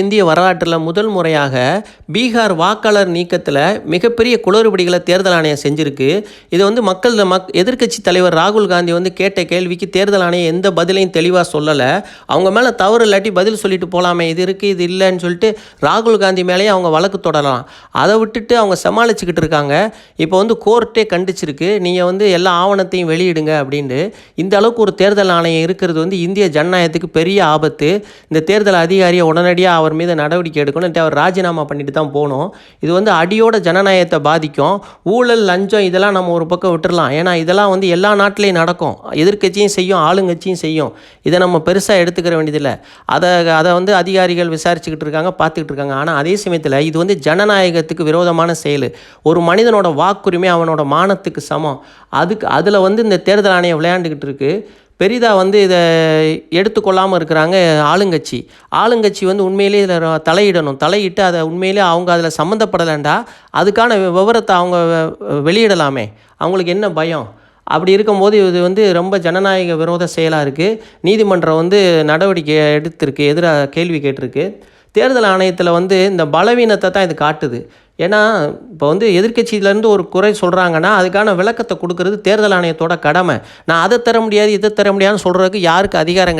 இந்திய வரலாற்றில் முதல் முறையாக பீகார் வாக்காளர் நீக்கத்தில் மிகப்பெரிய குளறுபடிகளை தேர்தல் ஆணையம் செஞ்சுருக்கு. இது வந்து மக்கள் மக் எதிர்க்கட்சி தலைவர் ராகுல் காந்தி வந்து கேட்ட கேள்விக்கு தேர்தல் ஆணையம் எந்த பதிலையும் தெளிவாக சொல்லலை. அவங்க மேலே தவறு இல்லாட்டி பதில் சொல்லிட்டு போகலாமே இது இருக்குது இது இல்லைன்னு சொல்லிட்டு ராகுல் காந்தி மேலேயே அவங்க வழக்கு தொடரலாம். அதை விட்டுட்டு அவங்க சமாளிச்சுக்கிட்டு இருக்காங்க. இப்போ வந்து கோர்ட்டே கண்டிச்சிருக்கு. நீங்கள் வந்து எல்லா ஆவணத்தையும் வெளியிடுங்க அப்படின்ட்டு. இந்த அளவுக்கு ஒரு தேர்தல் ஆணையம் இருக்கிறது வந்து இந்திய ஜனநாயகத்துக்கு பெரிய ஆபத்து. இந்த தேர்தல் அதிகாரியை உடனடியாக அவர் மீது நடவடிக்கை எடுக்கணும். அவர் ராஜினாமா பண்ணிட்டு தான் போகணும். இது வந்து அடியோட ஜனநாயகத்தை பாதிக்கும். ஊழல் லஞ்சம் இதெல்லாம் நம்ம ஒரு பக்கம் விட்டுடலாம் ஏன்னா இதெல்லாம் வந்து எல்லா நாட்டிலையும் நடக்கும். எதிர்க்கட்சியும் செய்யும் ஆளுங்கட்சியும் செய்யும். இதை நம்ம பெருசாக எடுத்துக்கிற வேண்டியதில்லை. அதை அதை வந்து அதிகாரிகள் விசாரிச்சுக்கிட்டு இருக்காங்க பார்த்துக்கிட்டு இருக்காங்க. ஆனால் அதே சமயத்தில் இது வந்து ஜனநாயகத்துக்கு விரோதமான செயல். ஒரு மனிதனோட வாக்குரிமை அவனோட மானத்துக்கு சமம். அதுக்கு அதில் வந்து இந்த தேர்தல் ஆணையம் விளையாண்டுக்கிட்டு இருக்குது பெரிதாக வந்து இதை எடுத்துக்கொள்ளாமல் இருக்கிறாங்க ஆளுங்கட்சி. ஆளுங்கட்சி வந்து உண்மையிலேயே இதில் தலையிடணும். தலையிட்டு அதை உண்மையிலே அவங்க அதில் சம்மந்தப்படலைண்டா? அதுக்கான விவரத்தை அவங்க வெளியிடலாமே. அவங்களுக்கு என்ன பயம்? அப்படி இருக்கும்போது இது வந்து ரொம்ப ஜனநாயக விரோத செயலாக இருக்குது நீதிமன்றம் வந்து நடவடிக்கை எடுத்திருக்கு எதிராக கேள்வி கேட்டிருக்கு. தேர்தல் ஆணையத்தில் வந்து இந்த பலவீனத்தை தான் இது காட்டுது. ஏன்னா இப்போ வந்து எதிர்க்கட்சியிலேருந்து ஒரு குறை சொல்கிறாங்கன்னா அதுக்கான விளக்கத்தை கொடுக்கறது தேர்தல் ஆணையத்தோட கடமை. நான் அதை தர முடியாது இதை தர முடியாதுன்னு சொல்கிறதுக்கு யாருக்கு அதிகாரம்